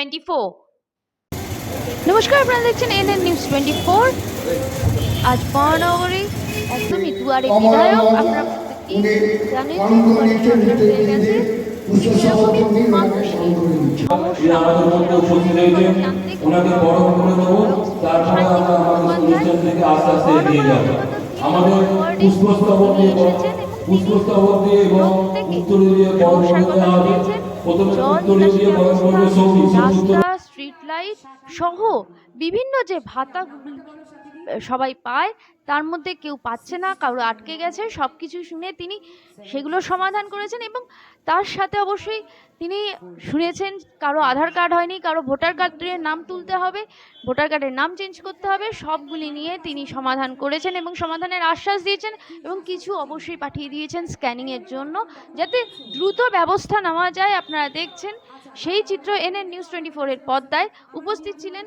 Twenty four নমস্কার আপনারা দেখছেন এনএন নিউজ টোয়েন্টি ফোর আজ মহানগরী একদমই দুয়ারে বিধায়ক আপনারা আমাদের পুষ্পস্তবক দিয়ে পুষ্পস্তবক দিয়ে এবং উত্তরে দিয়ে হবে। রাস্তা স্ট্রিট লাইট সহ বিভিন্ন যে ভাতা সবাই পায় তার মধ্যে কেউ পাচ্ছে না কারও আটকে গেছে সব কিছু শুনে তিনি সেগুলো সমাধান করেছেন এবং তার সাথে অবশ্যই তিনি শুনেছেন কারও আধার কার্ড হয়নি, কারও ভোটার কার্ডের নাম তুলতে হবে, ভোটার কার্ডের নাম চেঞ্জ করতে হবে, সবগুলি নিয়ে তিনি সমাধান করেছেন এবং সমাধানের আশ্বাস দিয়েছেন এবং কিছু অবশ্যই পাঠিয়ে দিয়েছেন স্ক্যানিংয়ের জন্য যাতে দ্রুত ব্যবস্থা নেওয়া যায়। আপনারা দেখছেন সেই চিত্র এনএন নিউজ টোয়েন্টি ফোরের পর্দায়। উপস্থিত ছিলেন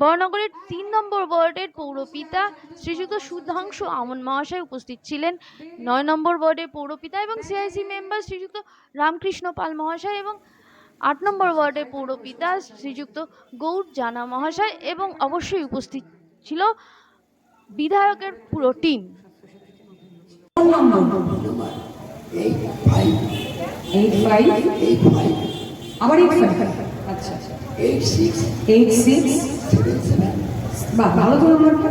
বরনগরের তিন নম্বর ওয়ার্ডের পৌরপিতা শ্রীযুক্ত সুধাংশু আমন মহাশয় উপস্থিত ছিলেন। নয় নম্বর ওয়ার্ডের পৌরপিতা এবং সিআইসি মেম্বার শ্রীযুক্ত রামকৃষ্ণ পাল মহাশয় এবং আট নম্বর ওয়ার্ডের পৌরপিতা শ্রীযুক্ত গৌর জানা মহাশয় এবং অবশ্যই উপস্থিত ছিল বিধায়কের পুরো team. Phone number eight five eight আচ্ছা। সিক্স বাহ ভালো তো নম্বরটা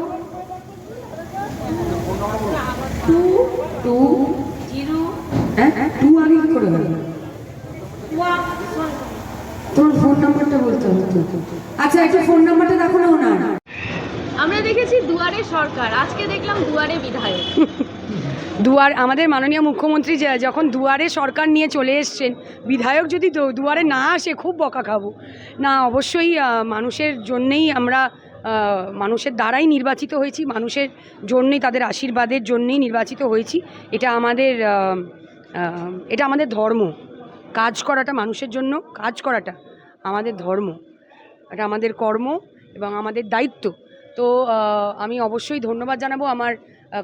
টু জিরো হ্যাঁ টু আগে কি করে তোর ফোন নাম্বারটা বলতে হতো আচ্ছা একটা ফোন নাম্বারটা দেখো না ওনার। আমরা দেখেছি দুয়ারে সরকার আজকে দেখলাম দুয়ারে বিধায়ক। দুয়ার আমাদের মাননীয় মুখ্যমন্ত্রী যে- যখন দুয়ারে সরকার নিয়ে চলে এসছেন বিধায়ক যদি দুয়ারে না আসে খুব বকা খাব। না অবশ্যই মানুষের জন্যেই আমরা মানুষের দ্বারাই নির্বাচিত হয়েছি, মানুষের জন্যই, তাদের আশীর্বাদের জন্যেই নির্বাচিত হয়েছি। এটা আমাদের এটা আমাদের ধর্ম। কাজ করাটা মানুষের জন্য, কাজ করাটা আমাদের ধর্ম। এটা আমাদের কর্ম এবং আমাদের দায়িত্ব। তো আমি অবশ্যই ধন্যবাদ জানাব আমার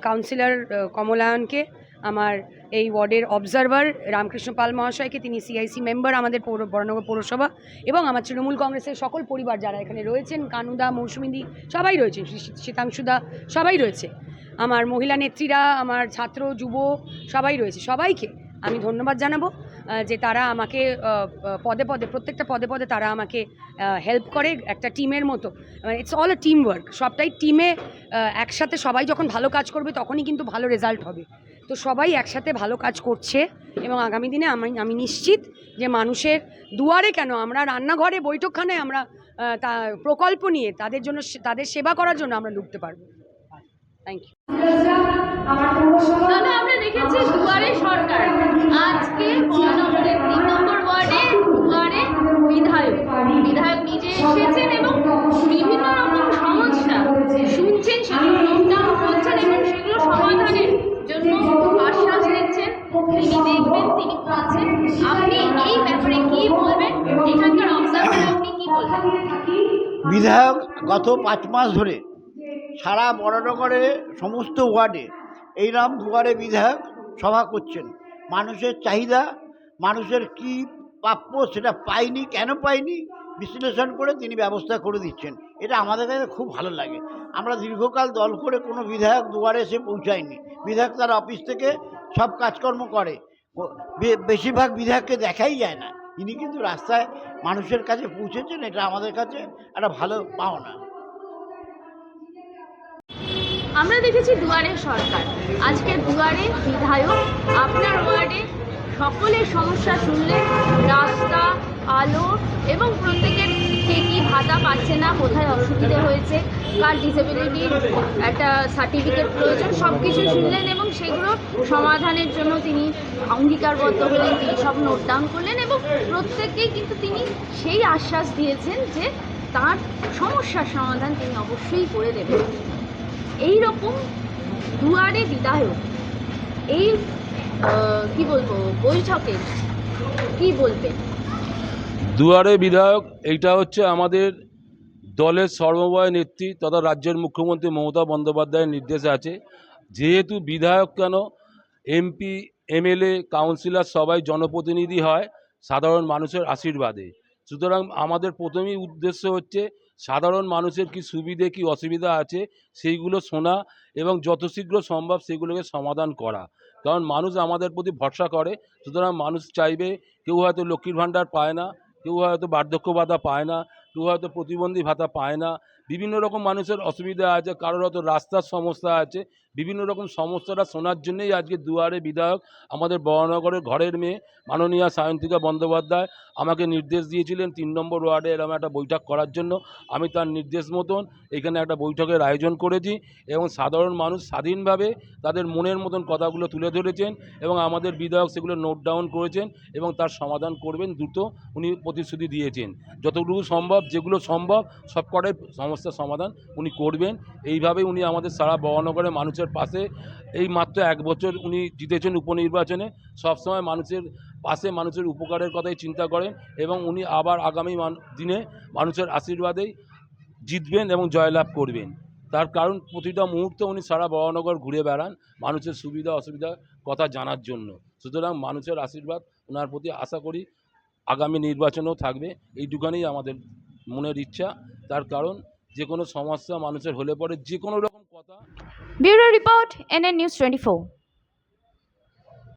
কাউন্সিলর কমলায়নকে আমার এই ওয়ার্ডের অবজারভার রামকৃষ্ণ পাল মহাশয়কে, তিনি সিআইসি মেম্বার আমাদের পৌর বড়নগর পৌরসভা এবং আমার তৃণমূল কংগ্রেসের সকল পরিবার যারা এখানে রয়েছেন, কানুদা মৌসুমিদি সবাই রয়েছে শীতাংশুদা, সবাই রয়েছে। আমার মহিলা নেত্রীরা, আমার ছাত্র, যুব, সবাই রয়েছে, সবাইকে আমি ধন্যবাদ জানাব যে তারা আমাকে পদে পদে, প্রত্যেকটা পদে পদে তারা আমাকে হেল্প করে একটা টিমের মতো। It's all a team work সবটাই টিমে একসাথে সবাই যখন ভালো কাজ করবে তখনই কিন্তু ভালো রেজাল্ট হবে। তো সবাই একসাথে ভালো কাজ করছে এবং আগামী দিনে আমি আমি নিশ্চিত যে মানুষের দুয়ারে কেন আমরা রান্নাঘরে, বৈঠকখানায় আমরা তা, প্রকল্প নিয়ে তাদের জন্য তাদের সেবা করার জন্য আমরা ঢুকতে পারব। থ্যাংক ইউ বিধায়ক গত পাঁচ মাস ধরে সারা বড়নগরে সমস্ত ওয়ার্ডে এই নাম দুয়ারে বিধায়ক সভা করছেন। মানুষের চাহিদা, মানুষের কি প্রাপ্য সেটা পায়নি কেন পায়নি বিশ্লেষণ করে তিনি ব্যবস্থা করে দিচ্ছেন। এটা আমাদের কাছে খুব ভালো লাগে। আমরা দীর্ঘকাল দল করে কোনো বিধায়ক দুয়ারে এসে পৌঁছায়নি। বিধায়ক তার অফিস থেকে সব কাজকর্ম করে। বেশিরভাগ বিধায়ককে দেখাই যায় না। ইনি কিন্তু রাস্তায় মানুষের কাছে পৌঁছেছেন, এটা আমাদের কাছে একটা ভালো পাওনা। আমরা দেখেছি দুয়ারে সরকার। আজকে দুয়ারে বিধায়ক, আপনার ওয়ার্ডে সকলের সমস্যা শুনলেন রাস্তা, আলো এবং প্রত্যেকের কে কী ভাতা পাচ্ছে না, কোথায় অসুবিধে হয়েছে, কার ডিসেবিলিটির একটা সার্টিফিকেট প্রয়োজন সব কিছু শুনলেন সেগুলো সমাধানের জন্য তিনি অঙ্গীকারবদ্ধ হলেন, তিনি সব নোট ডাউন করলেন এবং প্রত্যেককেই কিন্তু তিনি সেই আশ্বাস দিয়েছেন যে তার সমস্যার সমাধান তিনি অবশ্যই করে দেবেন। এই রকম দুয়ারে বিধায়ক এই কি বলব বৈঠকে কি বলবেন? দুয়ারে বিধায়ক, এইটা হচ্ছে আমাদের দলের সর্বময় নেত্রী তথা রাজ্যের মুখ্যমন্ত্রী মমতা বন্দ্যোপাধ্যায়ের নির্দেশে আছে। যেহেতু বিধায়ক কেন? এমপি, এমএলএ, কাউন্সিলর সবাই জনপ্রতিনিধি হয়, সাধারণ মানুষের আশীর্বাদে। সুতরাং আমাদের প্রথমেই উদ্দেশ্য হচ্ছে, সাধারণ মানুষের কি সুবিধে, কি অসুবিধা আছে, সেইগুলো শোনা এবং যত শীঘ্র সম্ভব সেগুলোকে সমাধান করা। কারণ মানুষ আমাদের প্রতি ভরসা করে, সুতরাং মানুষ চাইবে, কেউ হয়তো লক্ষ্মীর ভাণ্ডার পায় না, কেউ হয়তো বার্ধক্য ভাতা পায় না, কেউ হয়তো প্রতিবন্ধী ভাতা পায় না। বিভিন্ন রকম মানুষের অসুবিধা আছে, কারোর হয়তো রাস্তার সমস্যা আছে বিভিন্ন রকম সমস্যাটা শোনার জন্যেই আজকে দুয়ারে বিধায়ক আমাদের বড়নগরের ঘরের মেয়ে মাননীয়া সায়ন্তিকা বন্দ্যোপাধ্যায় আমাকে নির্দেশ দিয়েছিলেন তিন নম্বর ওয়ার্ডে এরকম একটা বৈঠক করার জন্য। আমি তার নির্দেশ মতন এখানে একটা বৈঠকের আয়োজন করেছি এবং সাধারণ মানুষ স্বাধীনভাবে তাদের মনের মতন কথাগুলো তুলে ধরেছেন এবং আমাদের বিধায়ক সেগুলো নোট ডাউন করেছেন এবং তার সমাধান করবেন দ্রুত উনি প্রতিশ্রুতি দিয়েছেন। যতটুকু সম্ভব, যেগুলো সম্ভব সব কটাই সমস্যার সমাধান উনি করবেন। এইভাবে উনি আমাদের সারা বহনগরের মানুষের পাশে এই মাত্র এক বছর উনি জিতেছেন উপনির্বাচনে, সবসময় মানুষের পাশে মানুষের উপকারের কথাই চিন্তা করেন এবং উনি আবার আগামী দিনে মানুষের আশীর্বাদেই জিতবেন এবং জয়লাভ করবেন। তার কারণ প্রতিটা মুহূর্তে উনি সারা বহনগর ঘুরে বেড়ান মানুষের সুবিধা অসুবিধার কথা জানার জন্য। সুতরাং মানুষের আশীর্বাদ ওনার প্রতি আশা করি আগামী নির্বাচনেও থাকবে। এইটুখানেই আমাদের মনের ইচ্ছা। তার কারণ যে কোনো সমস্যা মানুষের হলে পরে যে কোনো bureau report NN news twenty four